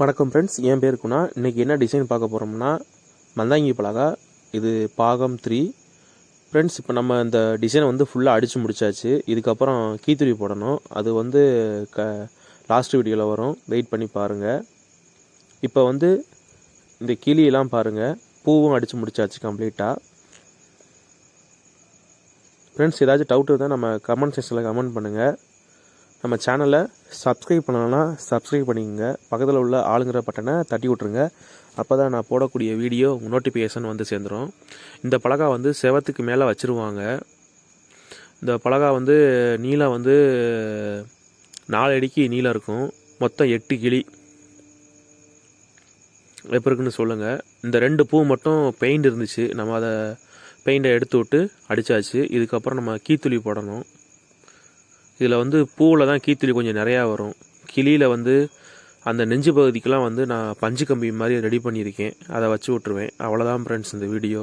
வணக்கம் ஃப்ரெண்ட்ஸ் என் பேர் குணா. இன்றைக்கி என்ன டிசைன் பார்க்க போகிறோம்னா மந்தாங்கி பலகா. இது பாகம் த்ரீ ஃப்ரெண்ட்ஸ் இப்போ நம்ம இந்த டிசைனை வந்து ஃபுல்லாக அடித்து முடிச்சாச்சு. இதுக்கப்புறம் கீத்துரி போடணும். அது வந்து க லாஸ்ட் வீடியோவில் வரும். வெயிட் பண்ணி பாருங்கள் இப்போ வந்து இந்த கிளியெல்லாம் பாருங்கள் பூவும் அடித்து முடிச்சாச்சு கம்ப்ளீட்டாக ஃப்ரெண்ட்ஸ் ஏதாச்சும் டவுட் இருந்தால் நம்ம கமெண்ட் செக்ஷனில் கமெண்ட் பண்ணுங்கள் நம்ம சேனலை சப்ஸ்கிரைப் பண்ணலன்னா சப்ஸ்கிரைப் பண்ணிக்கோங்க. பக்கத்தில் உள்ள ஆளுங்கிற பட்டனை தட்டி விட்ருங்க அப்போ தான் நான் போடக்கூடிய வீடியோ நோட்டிஃபிகேஷன் வந்து சேர்ந்துடும் இந்த பலகா வந்து செவத்துக்கு மேலே வச்சுருவாங்க. இந்த பலகா வந்து நீளம் வந்து நாலு அடிக்கு நீளம் இருக்கும். மொத்தம் எட்டு கிளி. எப்போ இருக்குன்னு சொல்லுங்கள் இந்த ரெண்டு பூ மட்டும் பெயிண்ட் இருந்துச்சு. நம்ம அதை பெயிண்டை எடுத்து விட்டு அடித்தாச்சு இதுக்கப்புறம் நம்ம கீத்துளி போடணும். இதில் வந்து பூவில் தான் கீத்துளி கொஞ்சம் நிறையா வரும். கிளியில் வந்து அந்த நெஞ்சு பகுதிக்கெலாம் வந்து நான் பஞ்சு கம்பி மாதிரி ரெடி பண்ணியிருக்கேன். அதை வச்சு விட்ருவேன் அவ்வளோதான் ஃப்ரெண்ட்ஸ் இந்த வீடியோ